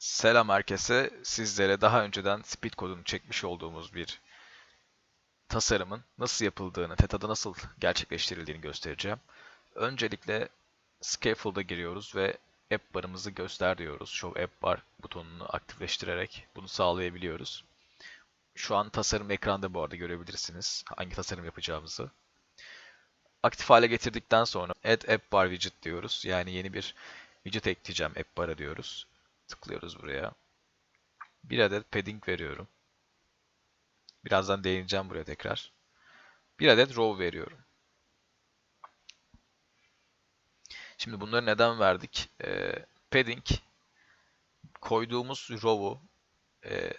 Selam herkese. Sizlere daha önceden speed kodunu çekmiş olduğumuz bir tasarımın nasıl yapıldığını, Teta'da nasıl gerçekleştirildiğini göstereceğim. Öncelikle Scaffold'a giriyoruz ve app barımızı göster diyoruz. Show app bar butonunu aktifleştirerek bunu sağlayabiliyoruz. Şu an tasarım ekranda bu arada görebilirsiniz hangi tasarım yapacağımızı. Aktif hale getirdikten sonra add app bar widget diyoruz. Yani yeni bir widget ekleyeceğim app bar'a diyoruz. Tıklıyoruz buraya. Bir adet padding veriyorum. Birazdan değineceğim buraya tekrar. Bir adet row veriyorum. Şimdi bunları neden verdik? Ee, padding koyduğumuz row'u e,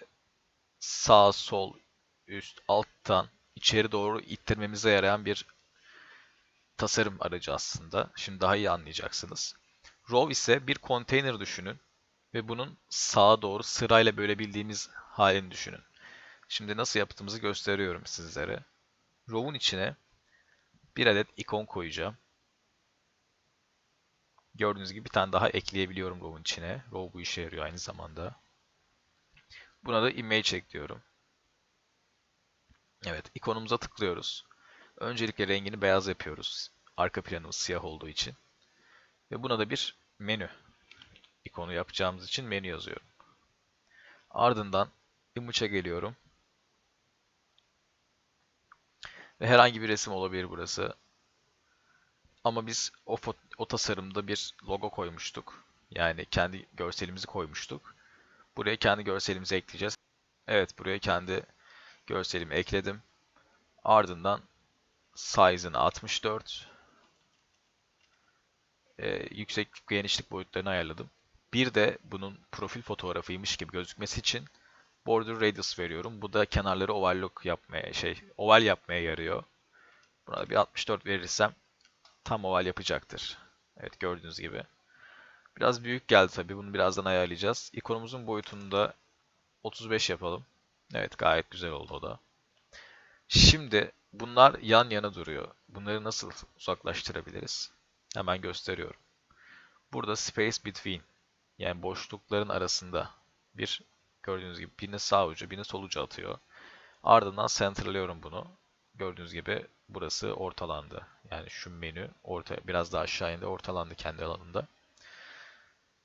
sağ, sol, üst, alttan içeri doğru ittirmemize yarayan bir tasarım aracı aslında. Şimdi daha iyi anlayacaksınız. Row ise bir konteyner düşünün ve bunun sağa doğru sırayla bölebildiğimiz halini düşünün. Şimdi nasıl yaptığımızı gösteriyorum sizlere. Row'un içine bir adet ikon koyacağım. Gördüğünüz gibi bir tane daha ekleyebiliyorum row'un içine. Row bu işe yarıyor aynı zamanda. Buna da image ekliyorum. Evet, ikonumuza tıklıyoruz. Öncelikle rengini beyaz yapıyoruz. Arka planımız siyah olduğu için. Ve buna da bir menü ikonu yapacağımız için menü yazıyorum. Ardından image'a geliyorum. Ve herhangi bir resim olabilir burası. Ama biz o, o tasarımda bir logo koymuştuk. Yani kendi görselimizi koymuştuk. Buraya kendi görselimizi ekleyeceğiz. Evet buraya kendi görselimi ekledim. Ardından size'ını 64. Ee, yükseklik genişlik boyutlarını ayarladım. Bir de bunun profil fotoğrafıymış gibi gözükmesi için border radius veriyorum. Bu da kenarları overlock yapmaya, şey, oval yapmaya yarıyor. Buna bir 64 verirsem tam oval yapacaktır. Evet gördüğünüz gibi. Biraz büyük geldi tabii. Bunu birazdan ayarlayacağız. İkonumuzun boyutunu da 35 yapalım. Evet gayet güzel oldu o da. Şimdi bunlar yan yana duruyor. Bunları nasıl uzaklaştırabiliriz? Hemen gösteriyorum. Burada space between yani boşlukların arasında bir gördüğünüz gibi birini sağ ucu birini sol ucu atıyor. Ardından centerlıyorum bunu. Gördüğünüz gibi burası ortalandı. Yani şu menü orta biraz daha aşağı indi ortalandı kendi alanında.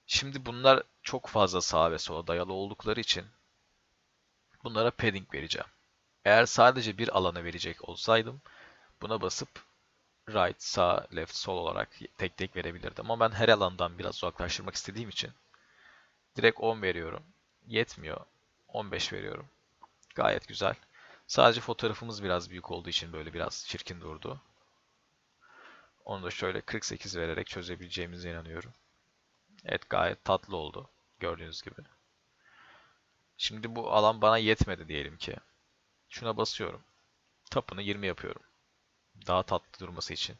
Şimdi bunlar çok fazla sağa ve sola dayalı oldukları için bunlara padding vereceğim. Eğer sadece bir alana verecek olsaydım buna basıp right, sağ, left, sol olarak tek tek verebilirdim. Ama ben her alandan biraz uzaklaştırmak istediğim için direkt 10 veriyorum. Yetmiyor. 15 veriyorum. Gayet güzel. Sadece fotoğrafımız biraz büyük olduğu için böyle biraz çirkin durdu. Onu da şöyle 48 vererek çözebileceğimize inanıyorum. Evet gayet tatlı oldu. Gördüğünüz gibi. Şimdi bu alan bana yetmedi diyelim ki. Şuna basıyorum. Tapını 20 yapıyorum. Daha tatlı durması için.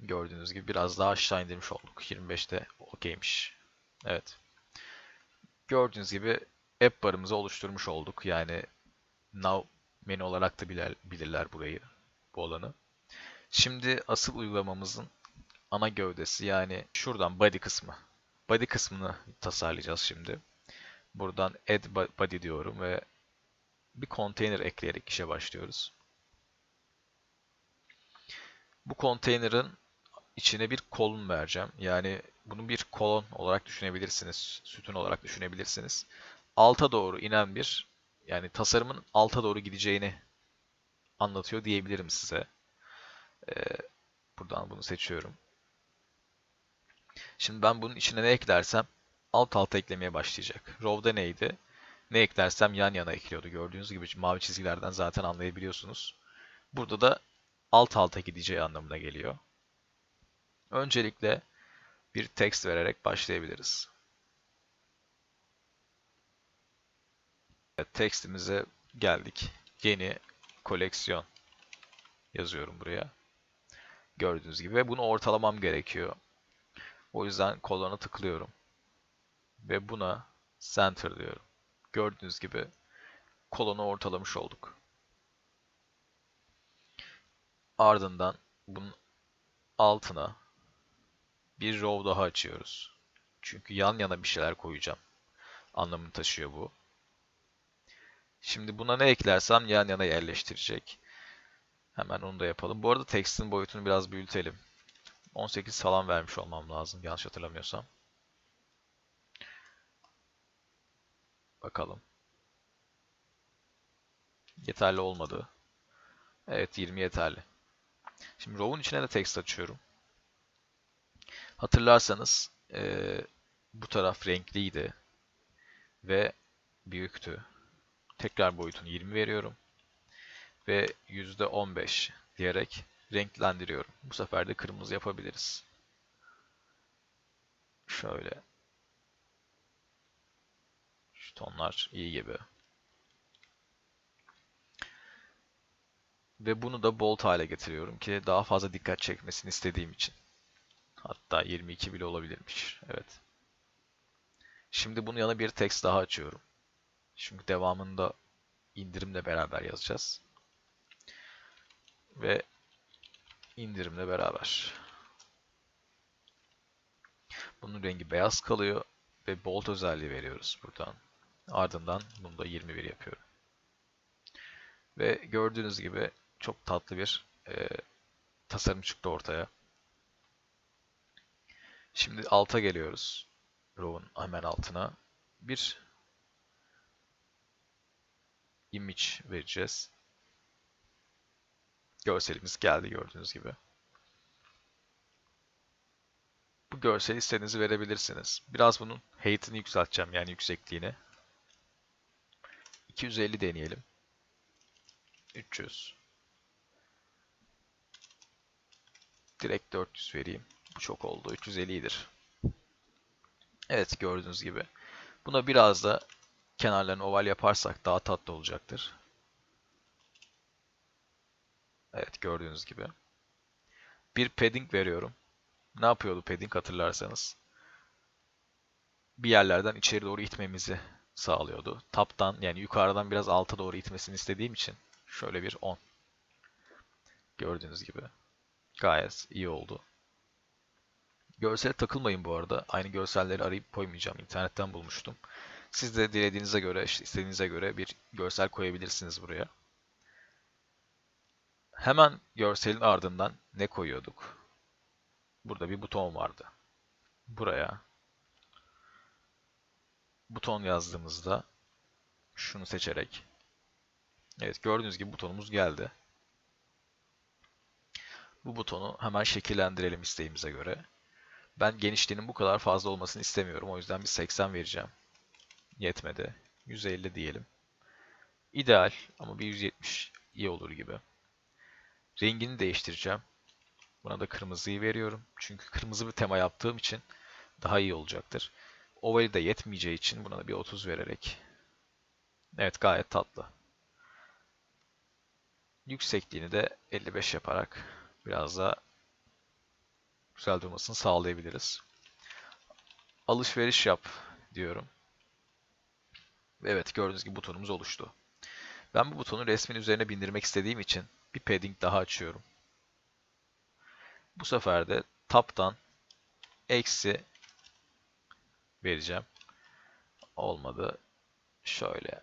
Gördüğünüz gibi biraz daha aşağı indirmiş olduk. 25'te okeymiş. Evet. Gördüğünüz gibi app barımızı oluşturmuş olduk. Yani now menü olarak da bilir, bilirler burayı, bu alanı. Şimdi asıl uygulamamızın ana gövdesi yani şuradan body kısmı. Body kısmını tasarlayacağız şimdi. Buradan add body diyorum ve bir container ekleyerek işe başlıyoruz. Bu container'ın içine bir kolon vereceğim. Yani bunu bir kolon olarak düşünebilirsiniz. Sütun olarak düşünebilirsiniz. Alta doğru inen bir yani tasarımın alta doğru gideceğini anlatıyor diyebilirim size. Ee, buradan bunu seçiyorum. Şimdi ben bunun içine ne eklersem alt alta eklemeye başlayacak. Row'da neydi? Ne eklersem yan yana ekliyordu. Gördüğünüz gibi mavi çizgilerden zaten anlayabiliyorsunuz. Burada da alt alta gideceği anlamına geliyor. Öncelikle bir text vererek başlayabiliriz. Evet, textimize geldik. Yeni koleksiyon yazıyorum buraya. Gördüğünüz gibi ve bunu ortalamam gerekiyor. O yüzden kolona tıklıyorum. Ve buna center diyorum. Gördüğünüz gibi kolonu ortalamış olduk. Ardından bunun altına bir row daha açıyoruz. Çünkü yan yana bir şeyler koyacağım. Anlamını taşıyor bu. Şimdi buna ne eklersem yan yana yerleştirecek. Hemen onu da yapalım. Bu arada tekstin boyutunu biraz büyütelim. 18 falan vermiş olmam lazım yanlış hatırlamıyorsam. Bakalım. Yeterli olmadı. Evet 20 yeterli. Şimdi row'un içine de text açıyorum. Hatırlarsanız e, bu taraf renkliydi ve büyüktü. Tekrar boyutunu 20 veriyorum ve %15 diyerek renklendiriyorum. Bu sefer de kırmızı yapabiliriz. Şöyle. Şu tonlar iyi gibi. Ve bunu da bold hale getiriyorum ki daha fazla dikkat çekmesini istediğim için. Hatta 22 bile olabilirmiş. Evet. Şimdi bunun yanına bir text daha açıyorum. Çünkü devamında indirimle beraber yazacağız. Ve indirimle beraber. Bunun rengi beyaz kalıyor ve bold özelliği veriyoruz buradan. Ardından bunu da 21 yapıyorum. Ve gördüğünüz gibi çok tatlı bir e, tasarım çıktı ortaya. Şimdi alta geliyoruz. Row'un hemen altına. Bir image vereceğiz. Görselimiz geldi gördüğünüz gibi. Bu görseli istediğinizi verebilirsiniz. Biraz bunun height'ini yükselteceğim yani yüksekliğini. 250 deneyelim. 300. Direkt 400 vereyim. Çok oldu. 350 iyidir. Evet gördüğünüz gibi. Buna biraz da kenarlarını oval yaparsak daha tatlı olacaktır. Evet gördüğünüz gibi. Bir padding veriyorum. Ne yapıyordu padding hatırlarsanız? Bir yerlerden içeri doğru itmemizi sağlıyordu. Taptan yani yukarıdan biraz alta doğru itmesini istediğim için şöyle bir 10. Gördüğünüz gibi. Gayet iyi oldu. Görsele takılmayın bu arada. Aynı görselleri arayıp koymayacağım. İnternetten bulmuştum. Siz de dilediğinize göre, istediğinize göre bir görsel koyabilirsiniz buraya. Hemen görselin ardından ne koyuyorduk? Burada bir buton vardı. Buraya buton yazdığımızda şunu seçerek Evet gördüğünüz gibi butonumuz geldi. Bu butonu hemen şekillendirelim isteğimize göre. Ben genişliğinin bu kadar fazla olmasını istemiyorum. O yüzden bir 80 vereceğim. Yetmedi. 150 diyelim. İdeal ama bir 170 iyi olur gibi. Rengini değiştireceğim. Buna da kırmızıyı veriyorum. Çünkü kırmızı bir tema yaptığım için daha iyi olacaktır. Ovali de yetmeyeceği için buna da bir 30 vererek. Evet gayet tatlı. Yüksekliğini de 55 yaparak biraz da güzel durmasını sağlayabiliriz. Alışveriş yap diyorum. Evet gördüğünüz gibi butonumuz oluştu. Ben bu butonu resmin üzerine bindirmek istediğim için bir padding daha açıyorum. Bu sefer de tap'tan eksi vereceğim. Olmadı. Şöyle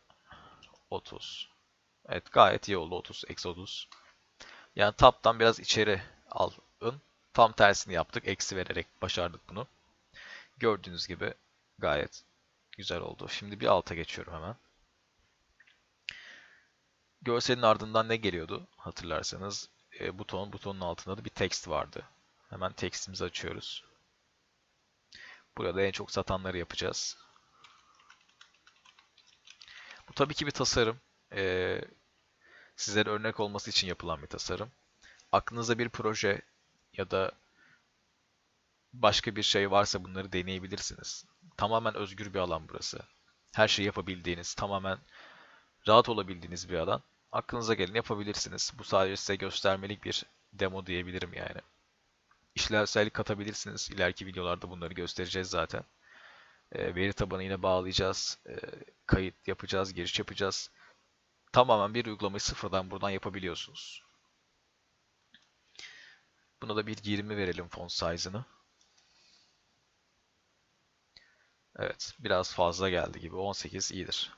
30. Evet gayet iyi oldu 30 eksi 30. Yani tap'tan biraz içeri alın. Tam tersini yaptık. Eksi vererek başardık bunu. Gördüğünüz gibi gayet güzel oldu. Şimdi bir alta geçiyorum hemen. Görselin ardından ne geliyordu? Hatırlarsanız e, buton, butonun altında da bir text vardı. Hemen tekstimizi açıyoruz. Burada en çok satanları yapacağız. Bu tabii ki bir tasarım. Ee, sizlere örnek olması için yapılan bir tasarım. Aklınızda bir proje ya da başka bir şey varsa bunları deneyebilirsiniz. Tamamen özgür bir alan burası. Her şeyi yapabildiğiniz, tamamen rahat olabildiğiniz bir alan. Aklınıza gelin yapabilirsiniz. Bu sadece size göstermelik bir demo diyebilirim yani. İşlevsellik katabilirsiniz. İleriki videolarda bunları göstereceğiz zaten. E, veri tabanı yine bağlayacağız. E, kayıt yapacağız, giriş yapacağız. Tamamen bir uygulamayı sıfırdan buradan yapabiliyorsunuz. Buna da bir 20 verelim font size'ını. Evet, biraz fazla geldi gibi. 18 iyidir.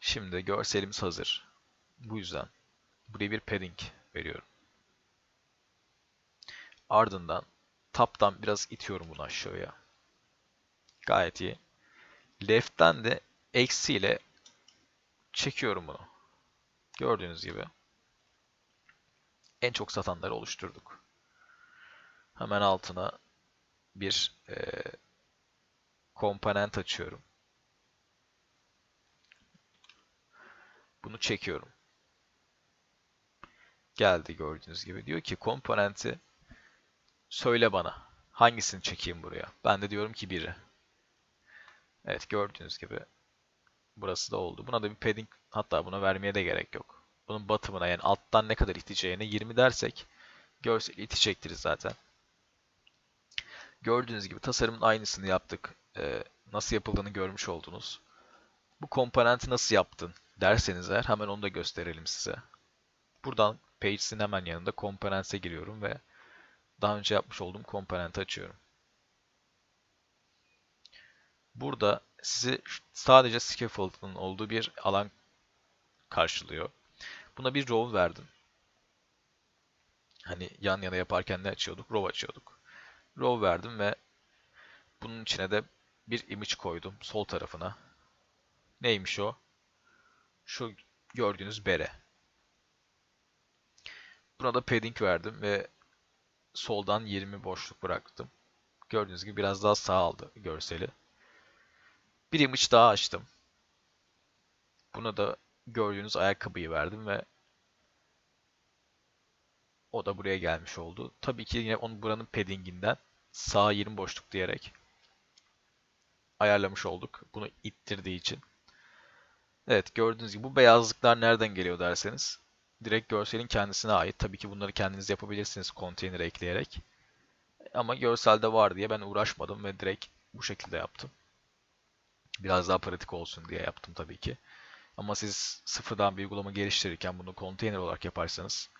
Şimdi görselimiz hazır. Bu yüzden buraya bir padding veriyorum. Ardından tap'tan biraz itiyorum bunu aşağıya. Gayet iyi. Left'ten de eksi ile çekiyorum bunu. Gördüğünüz gibi. En çok satanları oluşturduk. Hemen altına bir e, komponent açıyorum. Bunu çekiyorum. Geldi gördüğünüz gibi. Diyor ki komponenti söyle bana. Hangisini çekeyim buraya? Ben de diyorum ki biri. Evet gördüğünüz gibi burası da oldu. Buna da bir padding hatta buna vermeye de gerek yok. Bunun batımına yani alttan ne kadar iteceğine 20 dersek görsel itecektir zaten. Gördüğünüz gibi tasarımın aynısını yaptık. Ee, nasıl yapıldığını görmüş oldunuz. Bu komponenti nasıl yaptın derseniz eğer hemen onu da gösterelim size. Buradan Pages'in hemen yanında Components'e giriyorum ve daha önce yapmış olduğum komponenti açıyorum. Burada sizi sadece scaffold'un olduğu bir alan karşılıyor. Buna bir row verdim. Hani yan yana yaparken ne açıyorduk? Row açıyorduk. Row verdim ve bunun içine de bir image koydum sol tarafına. Neymiş o? Şu gördüğünüz bere. Buna da padding verdim ve soldan 20 boşluk bıraktım. Gördüğünüz gibi biraz daha sağ aldı görseli. Bir image daha açtım. Buna da gördüğünüz ayakkabıyı verdim ve o da buraya gelmiş oldu. Tabii ki yine onun buranın paddinginden sağ 20 boşluk diyerek ayarlamış olduk. Bunu ittirdiği için. Evet gördüğünüz gibi bu beyazlıklar nereden geliyor derseniz direkt görselin kendisine ait. Tabii ki bunları kendiniz yapabilirsiniz konteynere ekleyerek. Ama görselde var diye ben uğraşmadım ve direkt bu şekilde yaptım. Biraz daha pratik olsun diye yaptım tabii ki. Ama siz sıfırdan bir uygulama geliştirirken bunu konteyner olarak yaparsanız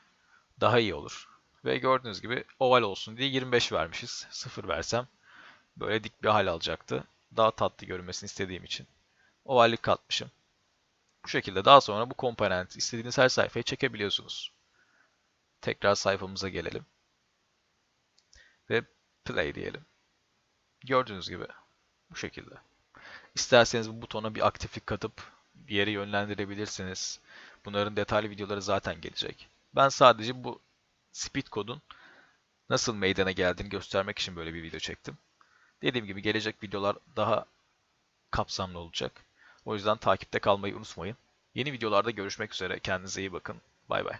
daha iyi olur. Ve gördüğünüz gibi oval olsun diye 25 vermişiz. 0 versem böyle dik bir hal alacaktı. Daha tatlı görünmesini istediğim için ovallik katmışım. Bu şekilde daha sonra bu komponenti istediğiniz her sayfaya çekebiliyorsunuz. Tekrar sayfamıza gelelim. Ve play diyelim. Gördüğünüz gibi bu şekilde. İsterseniz bu butona bir aktiflik katıp bir yere yönlendirebilirsiniz. Bunların detaylı videoları zaten gelecek. Ben sadece bu speed kodun nasıl meydana geldiğini göstermek için böyle bir video çektim. Dediğim gibi gelecek videolar daha kapsamlı olacak. O yüzden takipte kalmayı unutmayın. Yeni videolarda görüşmek üzere. Kendinize iyi bakın. Bay bay.